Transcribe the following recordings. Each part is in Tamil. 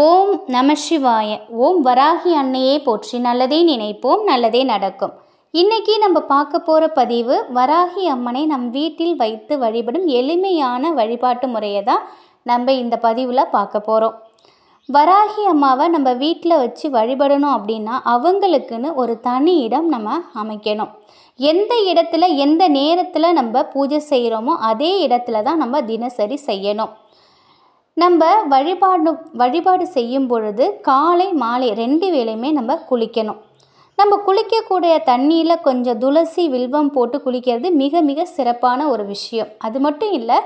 ஓம் நம சிவாய. ஓம் வராகி அன்னையே போற்றி. நல்லதே நினைப்போம் நல்லதே நடக்கும். இன்னைக்கு நம்ம பார்க்க போகிற பதிவு வராகி அம்மனை நம் வீட்டில் வைத்து வழிபடும் எளிமையான வழிபாட்டு முறையை தான் நம்ம இந்த பதிவில் பார்க்க போகிறோம் வராகி அம்மாவை நம்ம வீட்டில் வச்சு வழிபடணும் அப்படின்னா அவங்களுக்குன்னு ஒரு தனி இடம் நம்ம அமைக்கணும். எந்த இடத்துல எந்த நேரத்தில் நம்ம பூஜை செய்கிறோமோ அதே இடத்துல தான் நம்ம தினசரி செய்யணும். நம்ம வழிபாடு வழிபாடு செய்யும் பொழுது காலை மாலை ரெண்டு வேளையுமே நம்ம குளிக்கணும். நம்ம குளிக்கக்கூடிய தண்ணியில் கொஞ்சம் துளசி வில்வம் போட்டு குளிக்கிறது மிக மிக சிறப்பான ஒரு விஷயம். அது மட்டும் இல்லை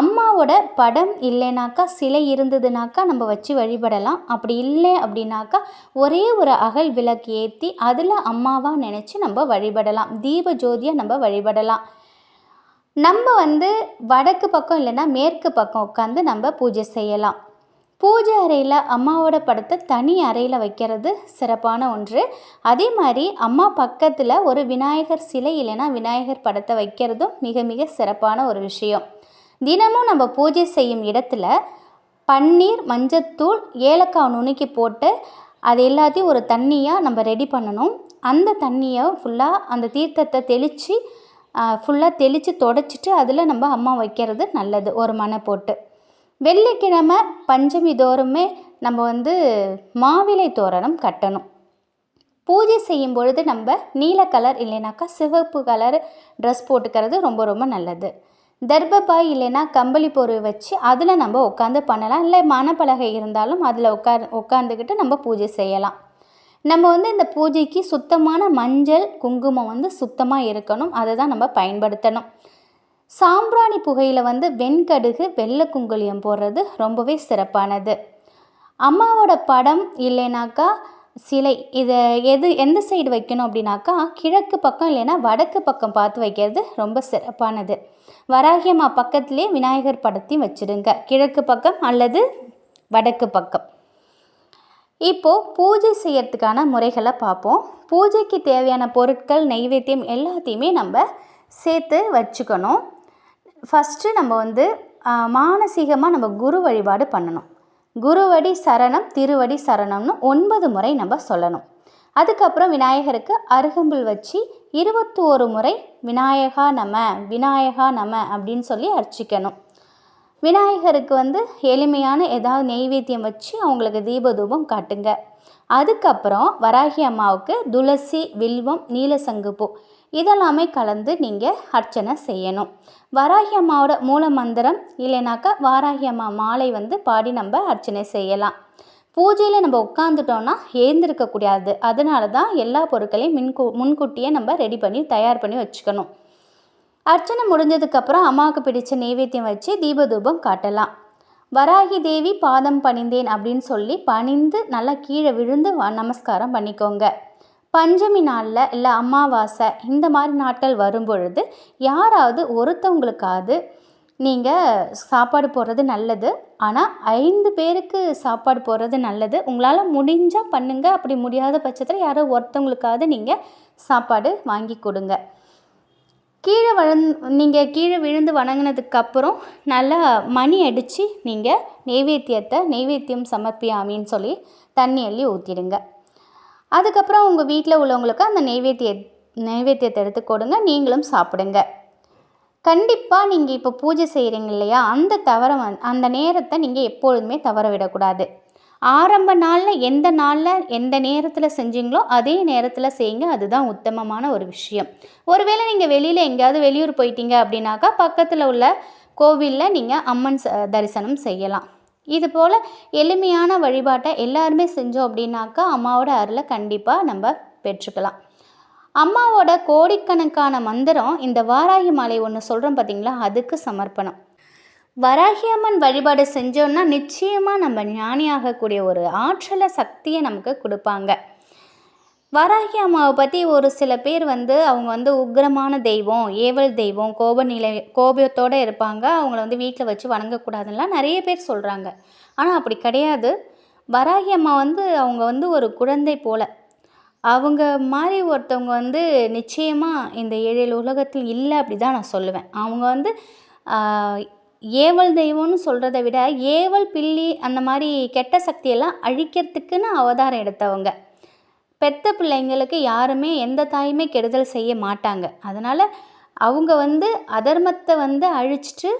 அம்மாவோட படம் இல்லைனாக்கா சிலை இருந்ததுனாக்கா நம்ம வச்சு வழிபடலாம். அப்படி இல்லை அப்படின்னாக்கா ஒரே ஒரு அகல் விளக்கு ஏற்றி அதில் அம்மாவாக நினச்சி நம்ம வழிபடலாம். தீப ஜோதியாக நம்ம வழிபடலாம். நம்ம வந்து வடக்கு பக்கம் இல்லைன்னா மேற்கு பக்கம் உட்காந்து நம்ம பூஜை செய்யலாம். பூஜை அறையில் அம்மாவோட படத்தை தனி அறையில் வைக்கிறது சிறப்பான ஒன்று. அதே மாதிரி அம்மா பக்கத்தில் ஒரு விநாயகர் சிலை இல்லைன்னா விநாயகர் படத்தை வைக்கிறதும் மிக மிக சிறப்பான ஒரு விஷயம். தினமும் நம்ம பூஜை செய்யும் இடத்துல பன்னீர் மஞ்சத்தூள் ஏலக்காய் நுணுக்கி போட்டு அது எல்லாத்தையும் ஒரு தண்ணியாக நம்ம ரெடி பண்ணணும். அந்த தண்ணியை ஃபுல்லாக அந்த தீர்த்தத்தை தெளித்து ஃபுல்லாக தெளித்து தொடச்சிட்டு அதில் நம்ம அம்மா வைக்கிறது நல்லது ஒரு மனை போட்டு. வெள்ளிக்கிழமை பஞ்சமி தோறுமே நம்ம வந்து மாவிலை தோரணம் கட்டணும். பூஜை செய்யும் பொழுது நம்ம நீல கலர் இல்லைனாக்கா சிவப்பு கலர் ட்ரெஸ் போட்டுக்கிறது ரொம்ப ரொம்ப நல்லது. தர்பபாய் இல்லைன்னா கம்பளி பொருள் வச்சு அதில் நம்ம உட்காந்து பண்ணலாம். இல்லை மணப்பலகை இருந்தாலும் அதில் உட்கார் உட்காந்துக்கிட்டு நம்ம பூஜை செய்யலாம். நம்ம வந்து இந்த பூஜைக்கு சுத்தமான மஞ்சள் குங்குமம் வந்து சுத்தமாக இருக்கணும். அதை தான் நம்ம பயன்படுத்தணும். சாம்பிராணி புகையில் வந்து வெண்கடுகு வெள்ளை குங்குளியம் போடுறது ரொம்பவே சிறப்பானது. அம்மாவோட படம் இல்லைனாக்கா சிலை இதை எது எந்த சைடு வைக்கணும் அப்படின்னாக்கா கிழக்கு பக்கம் இல்லைன்னா வடக்கு பக்கம் பார்த்து வைக்கிறது ரொம்ப சிறப்பானது. வராகியம்மா பக்கத்திலே விநாயகர் படத்தையும் வச்சுடுங்க கிழக்கு பக்கம் அல்லது வடக்கு பக்கம். இப்போது பூஜை செய்யறதுக்கான முறைகளை பார்ப்போம். பூஜைக்கு தேவையான பொருட்கள் நெய்வேத்தியம் எல்லாத்தையுமே நம்ம சேர்த்து வச்சுக்கணும். ஃபஸ்ட்டு நம்ம வந்து மானசீகமாக நம்ம குரு வழிபாடு பண்ணணும். குருவடி சரணம் திருவடி சரணம்னு ஒன்பது முறை நம்ம சொல்லணும். அதுக்கப்புறம் விநாயகருக்கு அருகம்புல் வச்சு இருபத்தோரு முறை விநாயகா நம விநாயகா நம அப்படின்னு சொல்லி அர்ச்சிக்கணும். விநாயகருக்கு வந்து எளிமையான ஏதாவது நெய்வேத்தியம் வச்சு அவங்களுக்கு தீபதூபம் காட்டுங்க. அதுக்கப்புறம் வராகி அம்மாவுக்கு துளசி வில்வம் நீலசங்குப்பூ இதெல்லாமே கலந்து நீங்கள் அர்ச்சனை செய்யணும். வராகி அம்மாவோட மூல மந்திரம் இல்லைனாக்கா வாராகி அம்மா மாலை வந்து பாடி நம்ம அர்ச்சனை செய்யலாம். பூஜையில் நம்ம உட்காந்துட்டோன்னா ஏந்திருக்கக்கூடாது அதனால தான் எல்லா பொருட்களையும் மின்கூ முன்கூட்டியே நம்ம ரெடி பண்ணி தயார் பண்ணி வச்சுக்கணும். அர்ச்சனை முடிஞ்சதுக்கப்புறம் அம்மாவுக்கு பிடிச்ச நெய்வேத்தியம் வச்சு தீபதூபம் காட்டலாம். வராகி தேவி பாதம் பணிந்தேன் அப்படின்னு சொல்லி பணிந்து நல்லா கீழே விழுந்து நமஸ்காரம் பண்ணிக்கோங்க. பஞ்சமி நாளில் இல்லை அமாவாசை இந்த மாதிரி நாட்கள் வரும்பொழுது யாராவது ஒருத்தவங்களுக்காவது நீங்கள் சாப்பாடு போடுறது நல்லது. ஆனால் ஐந்து பேருக்கு சாப்பாடு போடுறது நல்லது. உங்களால் முடிஞ்சால் பண்ணுங்கள் அப்படி முடியாத பட்சத்தில் யாரோ ஒருத்தவங்களுக்காவது நீங்கள் சாப்பாடு வாங்கி கொடுங்க. கீழே வழந் நீங்கள் கீழே விழுந்து வணங்கினதுக்கப்புறம் நல்லா மணி அடித்து நீங்கள் நெய்வேத்தியத்தை நெய்வேத்தியம் சமர்ப்பியாமின்னு சொல்லி தண்ணி அள்ளி ஊற்றிடுங்க அதுக்கப்புறம் உங்கள் வீட்டில் உள்ளவங்களுக்கு அந்த நெய்வேத்திய நெய்வேத்தியத்தை எடுத்து கொடுங்க நீங்களும் சாப்பிடுங்க. கண்டிப்பாக நீங்கள் இப்போ பூஜை செய்கிறீங்க இல்லையா அந்த தவறை வந் அந்த நேரத்தை நீங்கள் எப்பொழுதுமே தவற விடக்கூடாது. ஆரம்ப நாளில் எந்த நாளில் எந்த நேரத்தில் செஞ்சீங்களோ அதே நேரத்தில் செய்யுங்க. அதுதான் உத்தமமான ஒரு விஷயம். ஒருவேளை நீங்கள் வெளியில் எங்கேயாவது வெளியூர் போயிட்டீங்க அப்படின்னாக்கா பக்கத்தில் உள்ள கோவிலில் நீங்கள் அம்மன் தரிசனம் செய்யலாம். இது போல் எளிமையான வழிபாட்டை எல்லாருமே செஞ்சோம் அப்படின்னாக்கா அம்மாவோட அருளை கண்டிப்பாக நம்ம பெற்றுக்கலாம். அம்மாவோட கோடிக்கணக்கான மந்திரம் இந்த வாராகி மாலை ஒன்று சொல்கிறோம் பார்த்தீங்களா அதுக்கு சமர்ப்பணம். வராகியம்மன் வழிபாடு செஞ்சோன்னா நிச்சயமாக நம்ம ஞானியாகக்கூடிய ஒரு ஆற்றலை சக்தியை நமக்கு கொடுப்பாங்க. வராகி அம்மாவை பற்றி ஒரு சில பேர் வந்து அவங்க வந்து உக்ரமான தெய்வம் ஏவல் தெய்வம் கோப நிலை கோபத்தோடு இருப்பாங்க. அவங்கள வந்து வீட்டில் வச்சு வணங்கக்கூடாதுலாம் நிறைய பேர் சொல்கிறாங்க ஆனால் அப்படி கிடையாது. வராகி அம்மா வந்து அவங்க வந்து ஒரு குழந்தை போல். அவங்க மாதிரி ஒருத்தவங்க வந்து நிச்சயமாக இந்த ஏழு உலகத்தில் இல்லை அப்படி தான் நான் சொல்லுவேன். அவங்க வந்து ஏவல் தெய்வம்னு சொல்கிறத விட ஏவல் பில்லி அந்த மாதிரி கெட்ட சக்தியெல்லாம் அழிக்கிறதுக்குன்னு அவதாரம் எடுத்தவங்க. பெத்த பிள்ளைங்களுக்கு யாருமே எந்த தாயுமே கெடுதல் செய்ய மாட்டாங்க. அதனால் அவங்க வந்து அதர்மத்தை வந்து அழிச்சிட்டு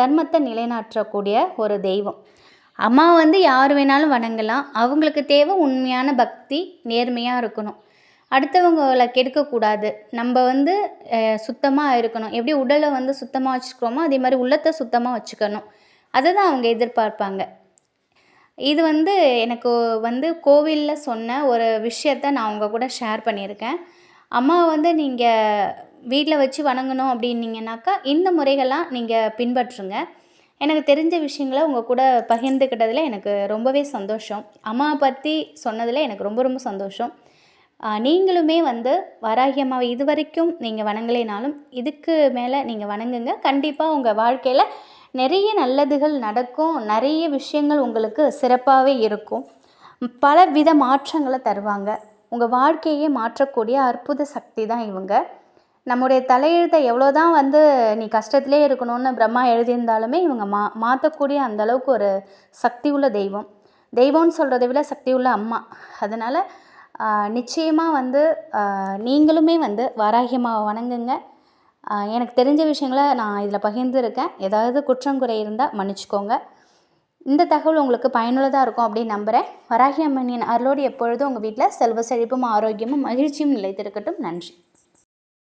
தர்மத்தை நிலைநாட்டக்கூடிய ஒரு தெய்வம். அம்மா வந்து யார் வேணாலும் வணங்கலாம். அவங்களுக்கு தேவை உண்மையான பக்தி நேர்மையாக இருக்கணும். அடுத்தவங்களை கெடுக்கக்கூடாது. நம்ம வந்து சுத்தமாக இருக்கணும். எப்படி உடலை வந்து சுத்தமாக வச்சுக்கிறோமோ அதே மாதிரி உள்ளத்தை சுத்தமாக வச்சுக்கணும். அதை தான் அவங்க எதிர்பார்ப்பாங்க. இது வந்து எனக்கு வந்து கோவிலில் சொன்ன ஒரு விஷயத்த நான் அவங்க கூட ஷேர் பண்ணியிருக்கேன். அம்மாவை வந்து நீங்கள் வீட்டில் வச்சு வணங்கணும் அப்படின்னீங்கனாக்கா இந்த முறைகள்லாம் நீங்கள் பின்பற்றுங்க. எனக்கு தெரிஞ்ச விஷயங்களை உங்கள் கூட பகிர்ந்துக்கிட்டதில் எனக்கு ரொம்பவே சந்தோஷம். அம்மாவை பற்றி சொன்னதில் எனக்கு ரொம்ப ரொம்ப சந்தோஷம். நீங்களுமே வந்து வராகி அம்மாவை இது வரைக்கும் நீங்கள் வணங்கலைனாலும் இதுக்கு மேலே நீங்கள் வணங்குங்க. கண்டிப்பாக உங்கள் வாழ்க்கையில் நிறைய நல்லதுகள் நடக்கும். நிறைய விஷயங்கள் உங்களுக்கு சிறப்பாகவே இருக்கும். பல வித மாற்றங்களை தருவாங்க. உங்கள் வாழ்க்கையே மாற்றக்கூடிய அற்புத சக்தி தான் இவங்க. நம்முடைய தலையெழுத்தை எவ்வளோ தான் வந்து நீ கஷ்டத்திலே இருக்கணும்னு பிரம்மா எழுதியிருந்தாலுமே இவங்க மா மாற்றக்கூடிய அந்தளவுக்கு ஒரு சக்தி உள்ள தெய்வம். தெய்வம்னு சொல்கிறத விட சக்தி உள்ள அம்மா. அதனால் நிச்சயமாக வந்து நீங்களுமே வந்து வாராகி அம்மாவை வணங்குங்க. எனக்கு தெரிஞ்ச விஷயங்களை நான் இதில் பகிர்ந்துருக்கேன். ஏதாவது குற்றம் குறை இருந்தால் மன்னிச்சுக்கோங்க. இந்த தகவல் உங்களுக்கு பயனுள்ளதாக இருக்கும் அப்படின்னு நம்புகிறேன் வராகி அம்மனின் அருளோடு எப்பொழுதும் உங்கள் வீட்டில் செல்வ செழிப்பும் ஆரோக்கியமும் மகிழ்ச்சியும் நிலைத்திருக்கட்டும். நன்றி.